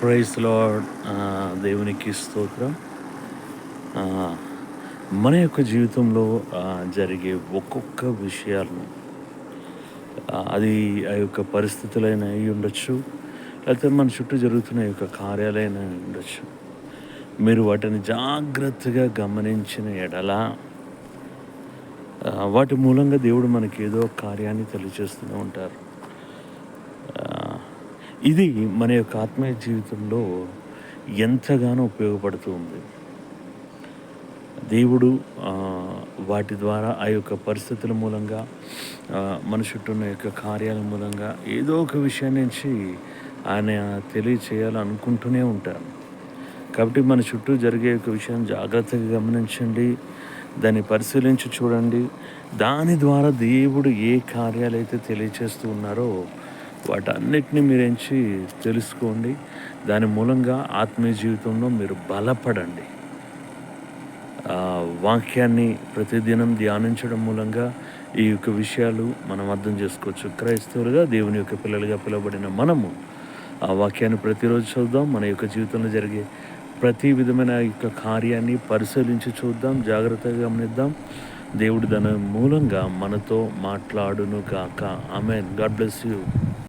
Praise lord దేవునికి స్తోత్రం. మన యొక్క జీవితంలో జరిగే ఒక్కొక్క విషయాలను అది ఆ యొక్క పరిస్థితులైనా అయి ఉండొచ్చు లేకపోతే మన చుట్టూ జరుగుతున్న యొక్క కార్యాలైనా అయి ఉండొచ్చు. మీరు వాటిని జాగ్రత్తగా గమనించిన ఎడల వాటి మూలంగా దేవుడు మనకి ఏదో కార్యాన్ని తెలియజేస్తూనే ఉంటారు. ఇది మన యొక్క ఆత్మీయ జీవితంలో ఎంతగానో ఉపయోగపడుతూ ఉంది. దేవుడు వాటి ద్వారా ఆ యొక్క పరిస్థితుల మూలంగా మన చుట్టూ ఉన్న యొక్క కార్యాల మూలంగా ఏదో ఒక విషయం నుంచి ఆయన తెలియచేయాలనుకుంటూనే ఉంటారు. కాబట్టి మన చుట్టూ జరిగే ఒక విషయం జాగ్రత్తగా గమనించండి దాన్ని పరిశీలించి చూడండి. దాని ద్వారా దేవుడు ఏ కార్యాలైతే తెలియచేస్తూ ఉన్నారో వాటన్నిటిని మీరేంచి తెలుసుకోండి. దాని మూలంగా ఆత్మీయ జీవితంలో మీరు బలపడండి. వాక్యాన్ని ప్రతిదినం ధ్యానించడం మూలంగా ఈ యొక్క విషయాలు మనం అర్థం చేసుకోవచ్చు. క్రైస్తవులుగా దేవుని యొక్క పిల్లలుగా పిలువబడిన మనము ఆ వాక్యాన్ని ప్రతిరోజు చూద్దాం మన యొక్క జీవితంలో జరిగే ప్రతి విధమైన యొక్క కార్యాన్ని పరిశీలించి చూద్దాం. జాగ్రత్తగా గమనిద్దాం. దేవుడు దాని మూలంగా మనతో మాట్లాడును కాక ఆమెన్. God bless you.